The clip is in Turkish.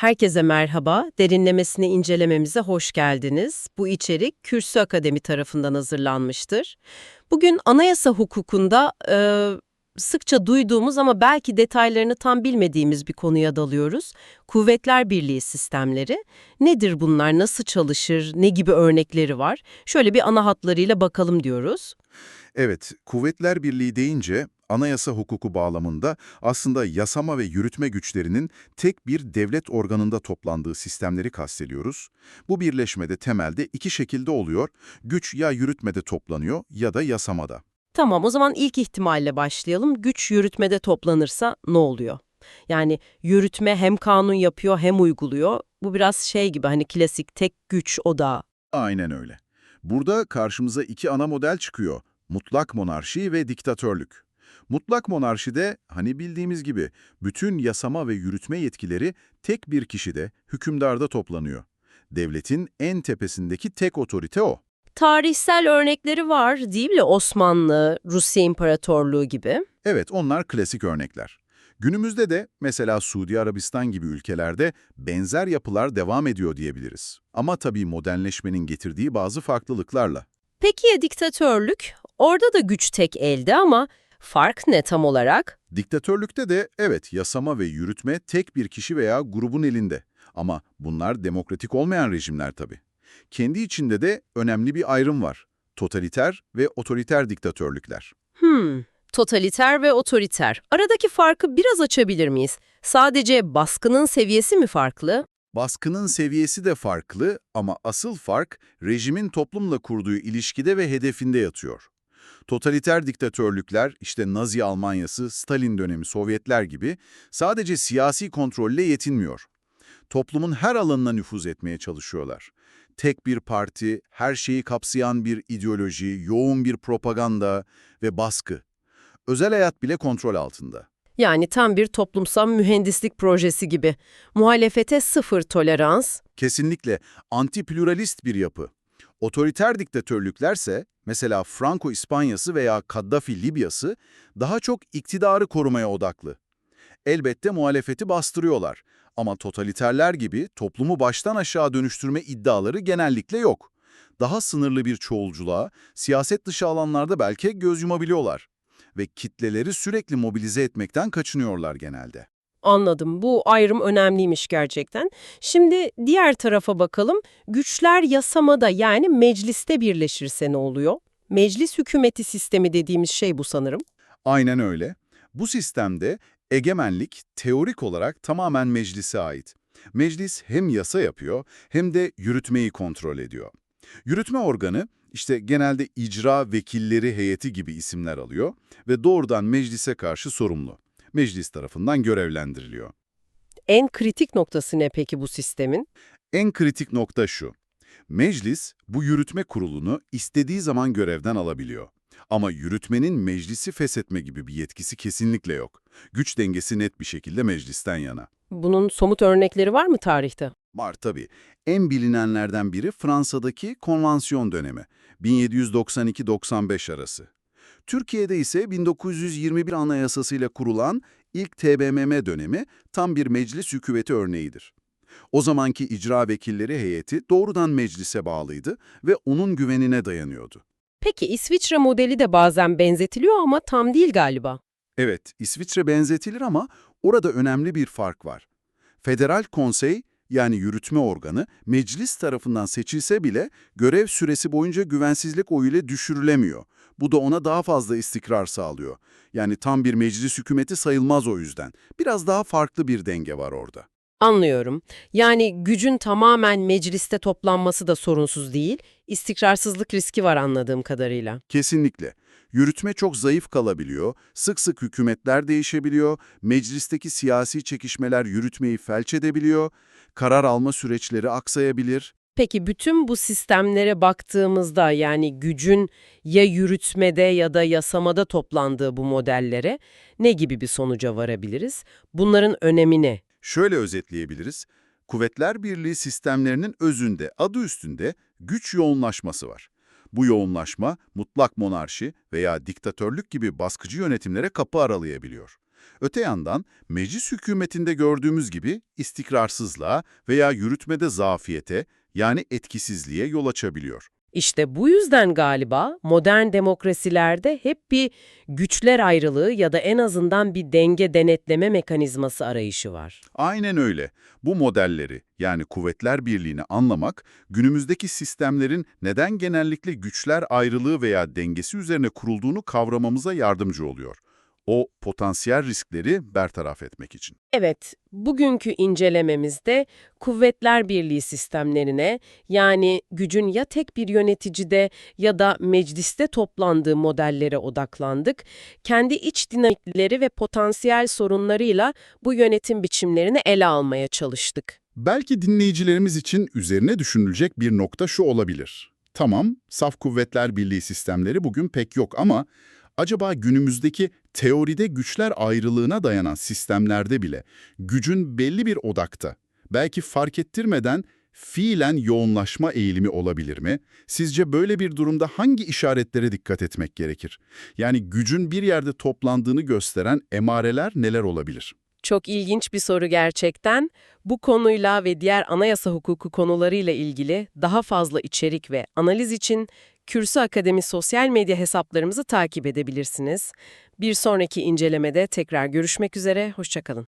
Herkese merhaba, derinlemesine incelememize hoş geldiniz. Bu içerik Kürsü Akademi tarafından hazırlanmıştır. Bugün anayasa hukukunda e, sıkça duyduğumuz ama belki detaylarını tam bilmediğimiz bir konuya dalıyoruz. Kuvvetler Birliği sistemleri. Nedir bunlar, nasıl çalışır, ne gibi örnekleri var? Şöyle bir ana hatlarıyla bakalım diyoruz. Evet, Kuvvetler Birliği deyince anayasa hukuku bağlamında aslında yasama ve yürütme güçlerinin tek bir devlet organında toplandığı sistemleri kastediyoruz. Bu birleşmede temelde iki şekilde oluyor. Güç ya yürütmede toplanıyor ya da yasamada. Tamam, o zaman ilk ihtimalle başlayalım. Güç yürütmede toplanırsa ne oluyor? Yani yürütme hem kanun yapıyor hem uyguluyor. Bu biraz şey gibi hani klasik tek güç odağı. Aynen öyle. Burada karşımıza iki ana model çıkıyor. Mutlak monarşi ve diktatörlük. Mutlak monarşide hani bildiğimiz gibi bütün yasama ve yürütme yetkileri tek bir kişide, hükümdarda toplanıyor. Devletin en tepesindeki tek otorite o. Tarihsel örnekleri var değil mi? Osmanlı, Rusya İmparatorluğu gibi. Evet, onlar klasik örnekler. Günümüzde de mesela Suudi Arabistan gibi ülkelerde benzer yapılar devam ediyor diyebiliriz. Ama tabii modernleşmenin getirdiği bazı farklılıklarla. Peki ya diktatörlük? Orada da güç tek elde ama fark ne tam olarak? Diktatörlükte de evet yasama ve yürütme tek bir kişi veya grubun elinde. Ama bunlar demokratik olmayan rejimler tabii. Kendi içinde de önemli bir ayrım var. Totaliter ve otoriter diktatörlükler. Hmm, totaliter ve otoriter. Aradaki farkı biraz açabilir miyiz? Sadece baskının seviyesi mi farklı? Baskının seviyesi de farklı ama asıl fark rejimin toplumla kurduğu ilişkide ve hedefinde yatıyor. Totaliter diktatörlükler, işte Nazi Almanyası, Stalin dönemi Sovyetler gibi sadece siyasi kontrolle yetinmiyor. Toplumun her alanına nüfuz etmeye çalışıyorlar. Tek bir parti, her şeyi kapsayan bir ideoloji, yoğun bir propaganda ve baskı. Özel hayat bile kontrol altında. Yani tam bir toplumsal mühendislik projesi gibi. Muhalefete sıfır tolerans. Kesinlikle anti-pluralist bir yapı. Otoriter diktatörlüklerse, mesela Franco İspanyası veya Kaddafi Libyası, daha çok iktidarı korumaya odaklı. Elbette muhalefeti bastırıyorlar ama totaliterler gibi toplumu baştan aşağı dönüştürme iddiaları genellikle yok. Daha sınırlı bir çoğulculuğa, siyaset dışı alanlarda belki göz yumabiliyorlar ve kitleleri sürekli mobilize etmekten kaçınıyorlar genelde. Anladım. Bu ayrım önemliymiş gerçekten. Şimdi diğer tarafa bakalım. Güçler yasamada yani mecliste birleşirse ne oluyor? Meclis hükümeti sistemi dediğimiz şey bu sanırım. Aynen öyle. Bu sistemde egemenlik teorik olarak tamamen meclise ait. Meclis hem yasa yapıyor hem de yürütmeyi kontrol ediyor. Yürütme organı işte genelde icra vekilleri heyeti gibi isimler alıyor ve doğrudan meclise karşı sorumlu. Meclis tarafından görevlendiriliyor. En kritik noktası ne peki bu sistemin? En kritik nokta şu. Meclis bu yürütme kurulunu istediği zaman görevden alabiliyor. Ama yürütmenin meclisi feshetme gibi bir yetkisi kesinlikle yok. Güç dengesi net bir şekilde meclisten yana. Bunun somut örnekleri var mı tarihte? Var tabii. En bilinenlerden biri Fransa'daki konvansiyon dönemi. 1792-95 arası. Türkiye'de ise 1921 Anayasasıyla kurulan ilk TBMM dönemi tam bir meclis hükümeti örneğidir. O zamanki icra vekilleri heyeti doğrudan meclise bağlıydı ve onun güvenine dayanıyordu. Peki İsviçre modeli de bazen benzetiliyor ama tam değil galiba. Evet, İsviçre benzetilir ama orada önemli bir fark var. Federal konsey yani yürütme organı meclis tarafından seçilse bile görev süresi boyunca güvensizlik oyuyla düşürülemiyor. Bu da ona daha fazla istikrar sağlıyor. Yani tam bir meclis hükümeti sayılmaz o yüzden. Biraz daha farklı bir denge var orada. Anlıyorum. Yani gücün tamamen mecliste toplanması da sorunsuz değil, istikrarsızlık riski var anladığım kadarıyla. Kesinlikle. Yürütme çok zayıf kalabiliyor, sık sık hükümetler değişebiliyor, meclisteki siyasi çekişmeler yürütmeyi felç edebiliyor, karar alma süreçleri aksayabilir. Peki bütün bu sistemlere baktığımızda yani gücün ya yürütmede ya da yasamada toplandığı bu modellere ne gibi bir sonuca varabiliriz? Bunların önemi ne? Şöyle özetleyebiliriz. Kuvvetler Birliği sistemlerinin özünde, adı üstünde güç yoğunlaşması var. Bu yoğunlaşma mutlak monarşi veya diktatörlük gibi baskıcı yönetimlere kapı aralayabiliyor. Öte yandan meclis hükümetinde gördüğümüz gibi istikrarsızlığa veya yürütmede zafiyete yani etkisizliğe yol açabiliyor. İşte bu yüzden galiba modern demokrasilerde hep bir güçler ayrılığı ya da en azından bir denge denetleme mekanizması arayışı var. Aynen öyle. Bu modelleri yani kuvvetler birliğini anlamak, günümüzdeki sistemlerin neden genellikle güçler ayrılığı veya dengesi üzerine kurulduğunu kavramamıza yardımcı oluyor. O potansiyel riskleri bertaraf etmek için. Evet, bugünkü incelememizde kuvvetler birliği sistemlerine yani gücün ya tek bir yöneticide ya da mecliste toplandığı modellere odaklandık. Kendi iç dinamikleri ve potansiyel sorunlarıyla bu yönetim biçimlerini ele almaya çalıştık. Belki dinleyicilerimiz için üzerine düşünülecek bir nokta şu olabilir. Tamam, saf kuvvetler birliği sistemleri bugün pek yok ama acaba günümüzdeki teoride güçler ayrılığına dayanan sistemlerde bile gücün belli bir odakta, belki fark ettirmeden fiilen yoğunlaşma eğilimi olabilir mi? Sizce böyle bir durumda hangi işaretlere dikkat etmek gerekir? Yani gücün bir yerde toplandığını gösteren emareler neler olabilir? Çok ilginç bir soru gerçekten. Bu konuyla ve diğer anayasa hukuku konularıyla ilgili daha fazla içerik ve analiz için Kürsü Akademi sosyal medya hesaplarımızı takip edebilirsiniz. Bir sonraki incelemede tekrar görüşmek üzere, hoşçakalın.